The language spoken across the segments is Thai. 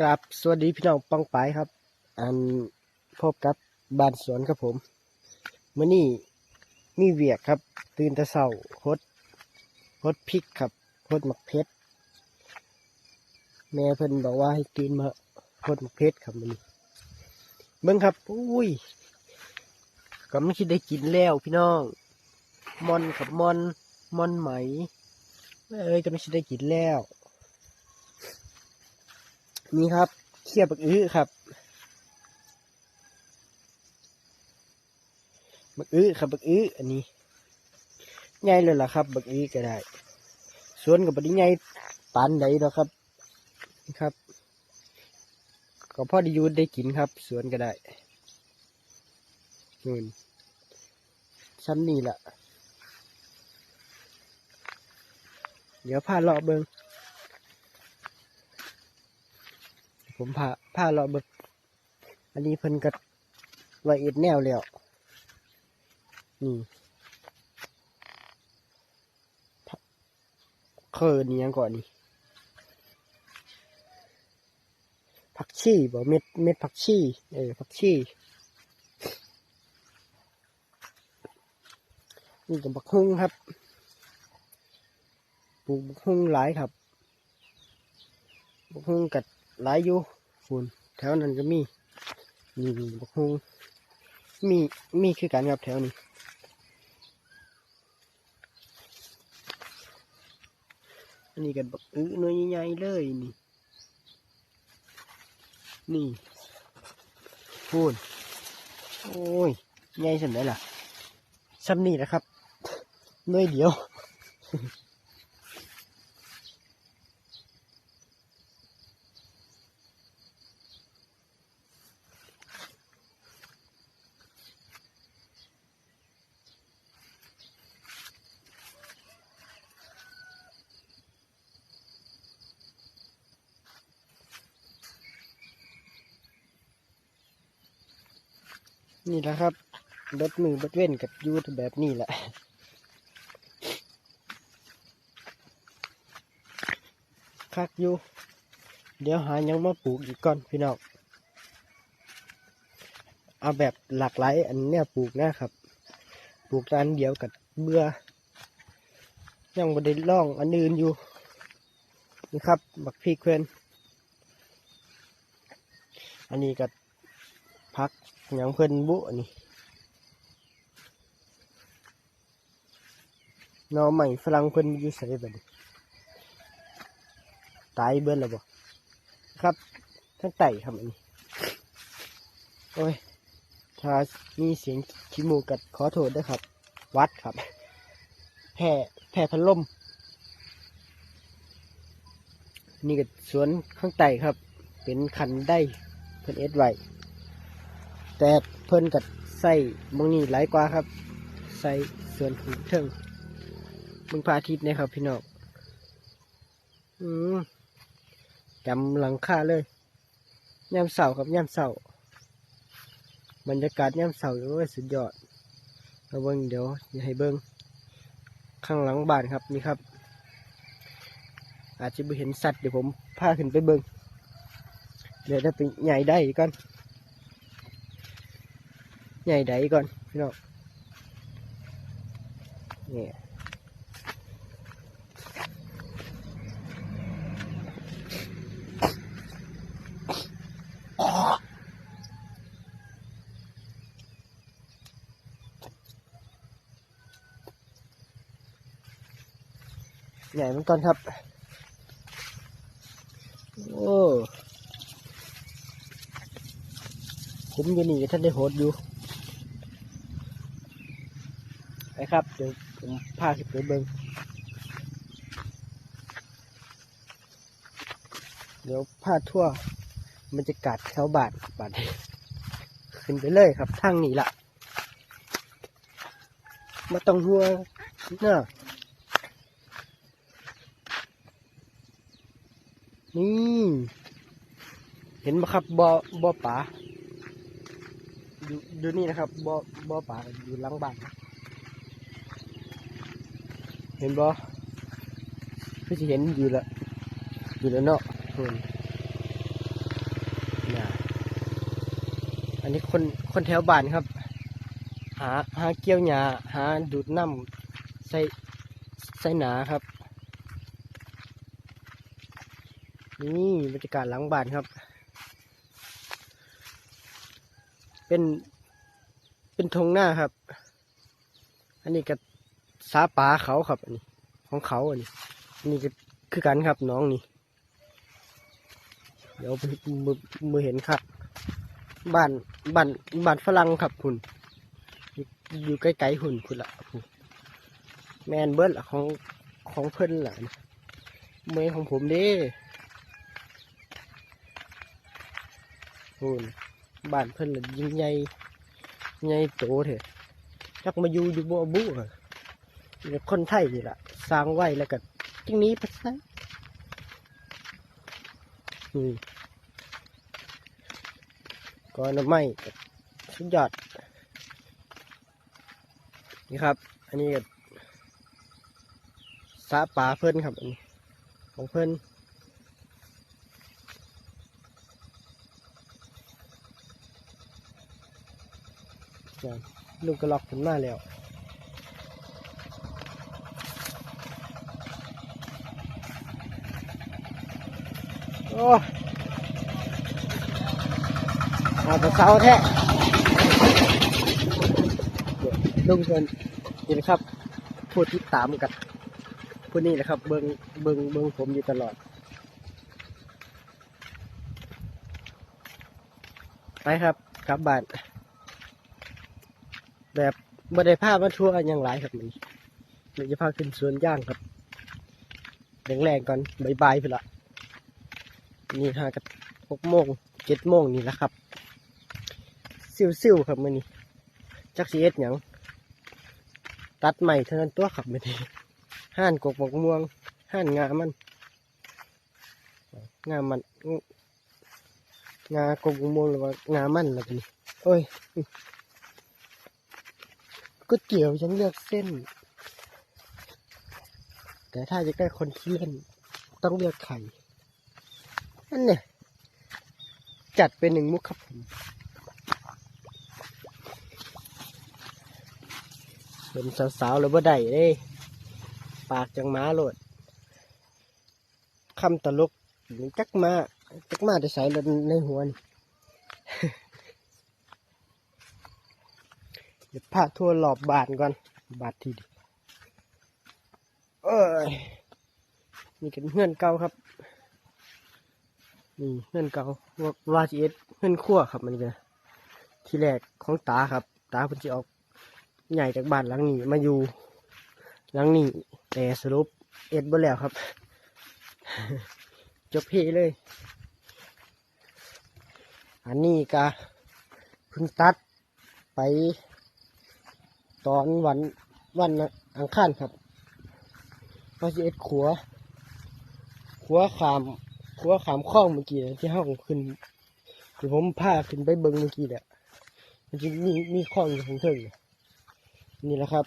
กราบสวัสดีพี่น้องปังปายครับ อันพบกับบ้านสวนครับผมมื่อนี้มีเวียกครับ ตื่นแต่เช้าฮดฮดพริกครับฮดหมักเพชรแม่เพิ่นบอกว่าให้ตื่นมาฮดหมักเพชรครับมื่อนี้เบิ่งครับอุ้ยก็ไม่คิดได้กินแล้วพี่น้องมอนกับมอนมอนไหมเอ้ยก็ไม่คิดได้กินแล้ว นี่ครับเคี่ยวบักอื้อครับบักอื้อครับบักอื้ออันนี้ใหญ่เลยล่ะครับ บักอื้อก็ได้สวนกับบัดใหญ่ปานใดหรอกครับนี่ครับก็พ่อได้ยูได้กินครับ สวนก็ได้นู่นชั้นนี่แหละเดี๋ยวพาเลาะเบิง ผมพาพาเราเบิกอันนี้เพิ่นกัดไว้เอ็ดแนวแล้วนี่เคอนี่ยังก่อนนี่ผักชีบ่เม็ดเม็ดผักชีเออผักชีนี่กับบักฮุ่งครับปลูกบักฮุ่งหลายครับบักฮุ่งกัดหลายอยู่ ฝุ่นแถวนั้นก็มีนี่บักฮงมีมีคือกันครับแถวนี้อันนี้กันบักอื้อหน้อยใหญ่ๆเลยนี่ นี่พูนโอ้ยใหญ่สันได้ล่ะซ้ำนี่นะครับหน้อยเดียว นี่แหละครับเบิดมือเบิดเว้นกับยูทแบบนี้แหละคักอยู่เดี๋ยวหายังมาปลูกอีกก่อนพี่น้องเอาแบบหลากหลายอันเนี้ยปลูกนะครับปลูกอันเดียวกับเบื่อยังบ่ได้ล่องอันอื่นอยู่นี่ครับบักพริกเพื่อนอันนี้กับพัก ยังเพิ่นบุอันนี้หนอใหม่ฝรั่งเพิ่นอยู่ใส่บัดนี้ตายเบิ้ลแล้วบ่ครับทั้งไต่ครับอันนี้โอ้ยถ้ามีเสียงขี้มูกกัดขอโทษด้วยครับ วัดครับแผ่แผ่พัดลมนี่ก็สวนข้างใต้ครับ เป็นคันได้เพิ่นเอ็ดไว้ แต่เพิ่นกัดใส่บางนี้หลายกว่าครับ ใส่ส่วนถึงเทิงมึงพระอาทิตย์นะครับ พี่น้องอืมจำหลังค่าเลยย่ำเสาครับย่ำเสาบรรยากาศย่ำเสาโอ้ยสุดยอดเอาเบิ้งเดี๋ยวจะให้เบิ้งข้างหลังบ้านครับนี่ครับ อาจจะไม่เห็นสัตว์เดี๋ยวผมพาขึ้นไปเบิ้งเดี๋ยวจะไปใหญ่ได้ก่อน ใหญ่ใดก่อนพี่น้องนี่ใหญ่มันก่อนครับ โอ้ผมอยู่นี่ท่านได้โหดอยู่ นะครับ เดี๋ยวผมพาขึ้นไปเบิ้งเดี๋ยวพาทั่วมันจะกัดแถวบาทบาทขึ้นไปเลยครับทางนี้ละมาต้องห่วเนาะนี่เห็นไหมครับบอบอป่าอยู่ดูนี่นะครับบอบอป่าอยู่หลังบ้าน เห็นบ่คือจะเห็นอยู่ละอยู่แล้วเนาะเพิ่อันนี้คนคนแถวบ้านครับ หาหาเกี่ยวหญ้าหาดูดน้ำใส่ใส่หนาครับ นี่บรรยากาศหลังบ้านครับ เป็นเป็นทงหน้าครับ อันนี้ก็ สาป่าเขาครับอันนี้ ของเขาอันนี้นนี้ก็คือกันครับน้องนี่ เดี๋ยวมือมือเห็นครับบ้านบ้านบ้านฝรั่งครับคุณอยู่อยู่ใกล้ๆหุ่นคุณละแมนเบิร์ดของของเพิ่นละเมย์ของผมด้หุ่นบ้านเพิ่นละยิ่งใหญ่ใหญ่โตเถอะจักมาอยู่อยู่บ่บุเหรอ คนไทยนี่ละสร้างไว้แล้วก็จึงนี้ไปซะอืมก็น้ำไม้สุดยอด นี่ครับ อันนี้ก็สาป่าเพิ่นครับอันนี้ของเพิ่นนั่นลูกกระลอกขึ้นมาแล้ว อ้เอาแต่เสาแท้ลุงเพิ่นนี่นะครับพูดที่ตามกันพูดนี่แหละครับ เบิงเบิงเบิงผมอยู่ตลอด ไปครับกลับบ้านแบบบ่ได้พมาทั่วอย่างไรครับมันเดี๋ยวจะพาขึ้นสวนย่างครับแรงๆก่อนบายๆไปละ นี่ฮะกับหกโมงเจ็ดโมงนี่แหละครับซิ่วๆครับมื่อนี้จักสีเอ็ดหยังตัดใหม่เท่านั้นตัวขับมื่อนี้ห้านกกบกม่วงห้านงามันงามันงากกบกม่วงหรือว่างามันอะไรนี่โอ้ยก๋วยเตี๋ยวยังเลือกเส้น แต่ถ้าจะได้คนขี้เล่นต้องเลือกไข่ นั่นเนี่ยจัดเป็นหนึ่งมุกครับผมเป็นสาวๆแล้วบ่ได้เด้ ปากจังม้าโลดคำตลกนี่จักมาจักมาจะใส่ในหัวนี่เดี๋ยวพาทั่วรอบบานก่อน บาดทีเดียวเอ้ยนี่กันเพื่อนเก่าครับ นี่เพื่อนเก่าวาจีเอสเพื่อนขั้วครับมันเป็นที่แรกของตาครับ ตาเพิ่นจะออกใหญ่จากบ้านหลังนี้มาอยู่หลังนี้แต่สรุปเอ็ดบ่แล้วครับจบเพเลย อันนี้ก็เพิ่งตัดไป ตอนวันวันอังคารครับมาสิเอ็ดขัว ขัวขาม ขัวขามคล้องเมื่อกี้ที่ห้องขึ้นที่ผมพาขึ้นไปเบิ้งเมื่อกี้แหละมันจะมีมีคล้องอยู่ของเทิงเนี่ยนี่แหละครับ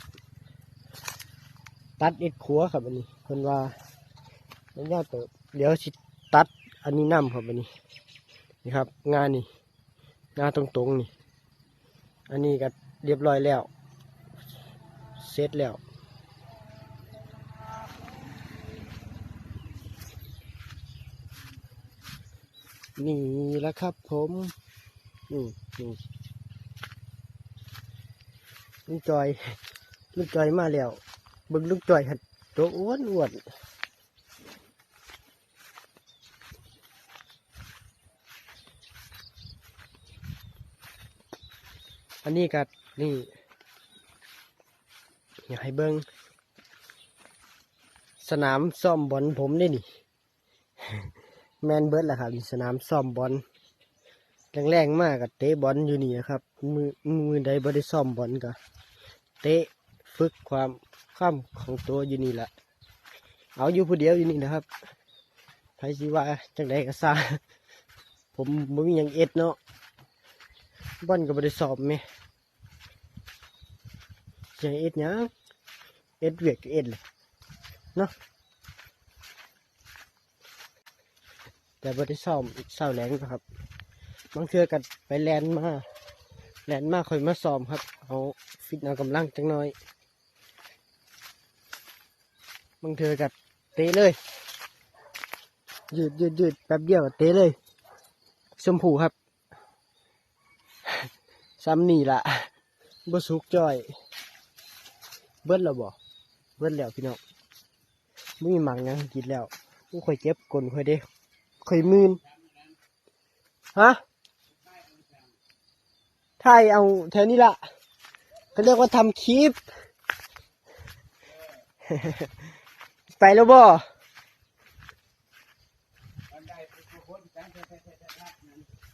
ตัดเอ็ดขัวครับอันนี้เพิ่นว่ามันยาวเติบเดี๋ยวสิตัดอันนี้น้ำครับอันนี้นี่ครับ งานนี่งานตรงๆนี่ อันนี้ก็เรียบร้อยแล้วเสร็จแล้ว นี่แหละครับผมนี่นี่ลุงจอยลุงจอยมาแล้วเบิงลุงจอยหัดตัวอ้วนอ้วนอันนี้กันี่อยากให้เบิ่งสนามซ่อมบอลผมนี่นี่ แมนเบิร์ดแหละครับสนามซ่อมบอลแรงๆมากกับเตะบอลอยู่นี่นะครับ มือมือใดบ่ได้ซ่อมบอลก็เตะฝึกความข้ามของตัวอยู่นี่แหละเอาอยู่ผู้เดียวอยู่นี่นะครับใครสิว่าจังใดก็ซาผมบ่มีหยังเอ็ดเนาะบอลก็บ่ได้สอบแม่จะให้เอ็ดหยังเอ็ดเวียกเอ็ดเลยเนาะ แต่บ่ได้ซ้อมเศร้าแรงนะครับบางเทื่อกันไปแลนมาแลนมากคอยมาซ้อมครับ เอาฟิตเอากำลังจังน้อยบางเธอกับเตะเลยยืดยืดยืดแป๊บเดียวเตะเลยชมพูครับซ้ำนี่ละบ่สุกจ่อย เบิดแล้วบ่เบิดแล้วพี่น้องไม่มีหมังยังกินแล้วกูค่อยเจ็บกลนค่อยเด้ ค่อยมืนฮะถ่ายเอาแถวนี้ละเขาเรียกว่าทำคลิป ไปแล้วบ่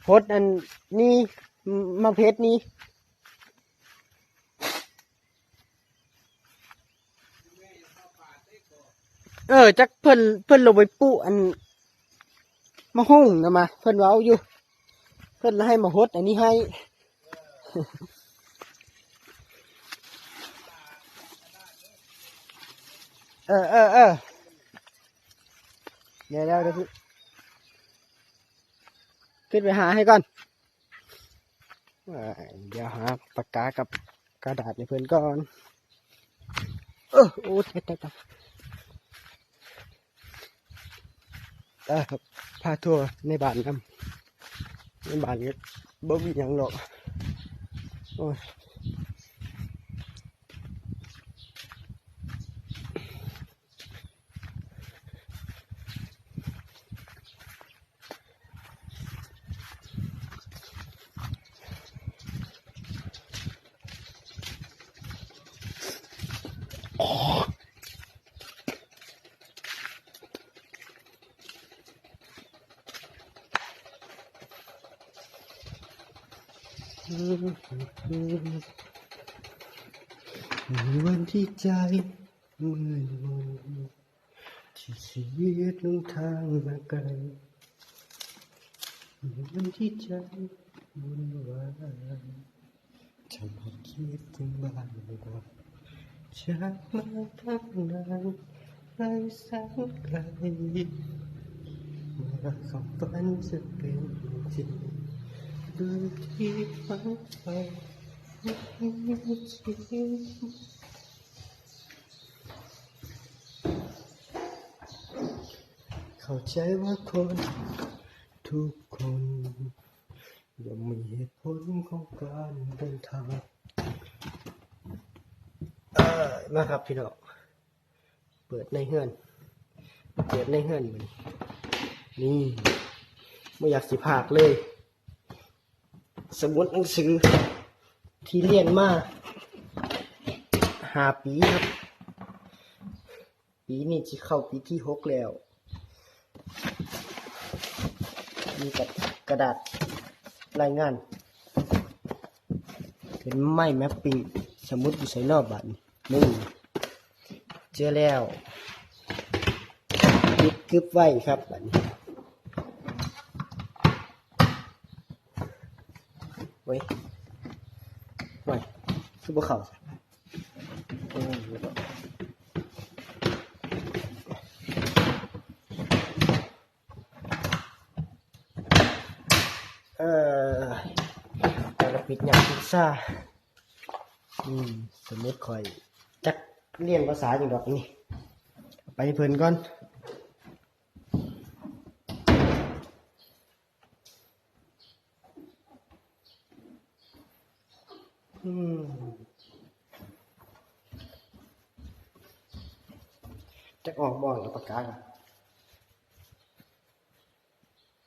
โพดอันนี้มาเพชรนี้เออจักเพิ่นเพิ่นลงไปปุอัน มาห้องนะมา เพิ่นเว้าอยู่ เพิ่นให้มาฮดอันนี้ให้เออเออเออเดี๋ยวเดี๋ยวเดี๋ยวขึ้นไปหาให้ก่อน เดี๋ยวหาปากกากับกระดาษในเพื่อนก่อน เออโอ้ตายตายตายเออ พาทัวร์ในบ้านครับในบ้านก็บ่มีอยังหรอกโอ้ย มีวันที่ใจมืดมนที่ชีวิตลงทางมาไกลมีวันที่ใจวุ่นวายทำให้คิดถึงบ้านบ่อยๆจากมาตั้งนานไกลแสนไกลเมื่อความฝันจะเป็นจริง ดูที่ฝันไปไม่จริงเข้าใจว่าคน ทุกคนย่อมมีเหตุผลของการเดินทางเออมาครับพี่น้องเปิดในเฮือน เปิดในเฮือนมันนี่ไม่อยากสิพากเลย สมุดหนังสือ ที่เรียนมาหาปีครับ ปีนี้จะเข้าปีที่หกแล้วมีกับกระดาษรายงานเป็นไม้แมปปิ้งสมุดอยู่ใส่นอกบัตรนี่เจอแล้วยึดกึบไว้ครับบัตรนี้ เว้ยไว้คือบ่เขาซะโอ้ยแล้วเออแล้วปิดอย่างพิซซ่า อืม สมมติคอย จักเรียนภาษาอย่างดอกนี่ ไปเพิ่นก่อน อืมจะออกบ่อนกับปากกากัน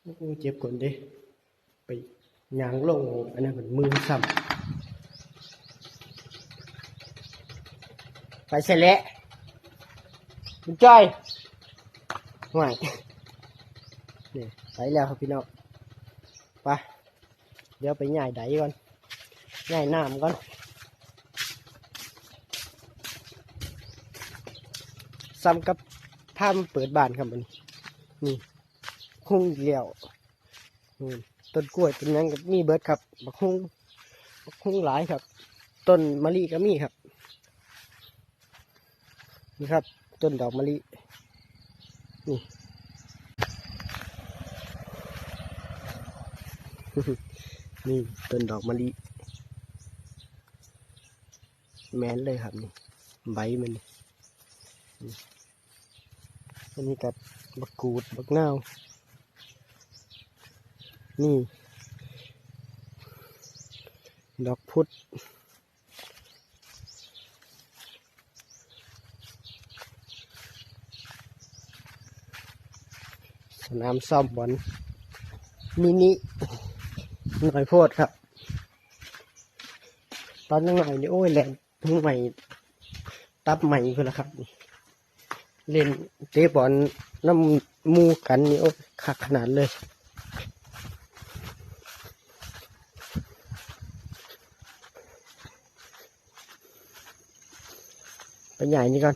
โอ้เจ็บก่อนด้ไปยางลง อันนั้นเป็นมือซ้ำไปเสร็จแล้วคุณจ้อยห่วยนี่ไปแล้วครับพี่น้อง ไป เดี๋ยวไปย่ายไดก่อน ง่ายน้ำก่อนซ้ำกับถ้ามเปิดบานครับมันนี่คุ้งอีกแล้วต้นกล้วยต้นหยังกับมีเบิร์ดครับบักคุ้งบักคุ้งหลายครับ ต้นมะลิก็มีครับนี่ครับ ต้นดอกมะลินี่นี่ต้นดอกมะลิ แมนเลยครับนี่ใบมันนี่นี่อันนี้กับบักกูดบักนาวนี่ ดอกพุธสนามซ้อมบอลมินิหน่อยโพดครับ ตอนยังหน่อยนี่โอ้ยแหลม เพิ่งใหม่ ตับใหม่เพื่อละครับ เล่นเตะบอลน้ำมูกันนี่โอ้ยคักขนาดเลยไปใหญ่นี่ก่อน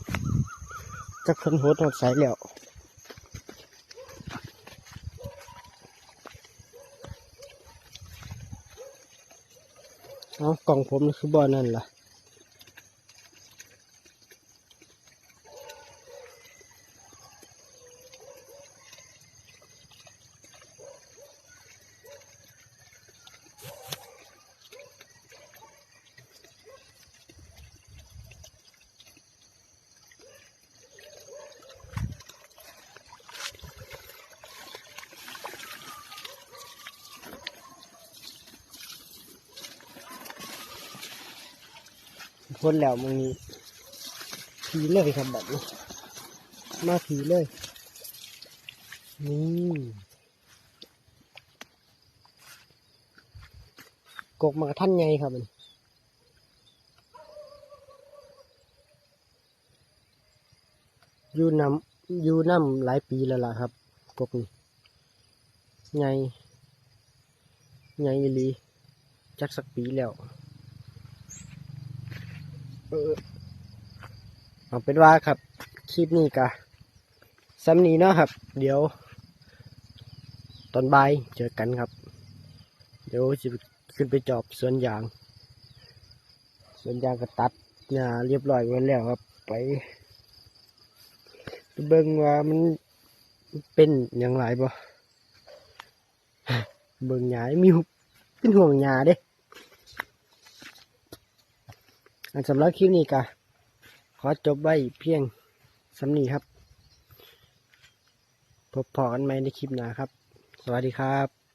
จะคนโหดหดใสแล้วเอากล่องผมนี่คือบอลนั่นล่ะ พ้นแล้วมึงนี้ผีเลยครับแบบนี้มาผีเลย นี่กกมากระท่านไงครับมันอยู่นำอยู่น้ำหลายปีแล้วล่ะครับกกนี่ไงไงอีลีจักสักปีแล้ว เออเอาเป็นว่าครับ คลิปนี้กะซ้ำนี้เนาะครับ เดี๋ยว ตอนบ่ายเจอกันครับ เดี๋ยวจะขึ้นไปจอบสวนยาง สวนยางก็ตัดหญ้าเรียบร้อยไว้แล้วครับ ไปเบิ่งว่ามันเป็นอย่างไรบ่เบิ่งหญ้ามีหุบเป็นห่วงหญ้าเด้ อันสำหรับคลิปนี้ก็ขอจบไว้เพียงสำนีครับ พบพอกันใหม่ในคลิปหน้าครับ สวัสดีครับ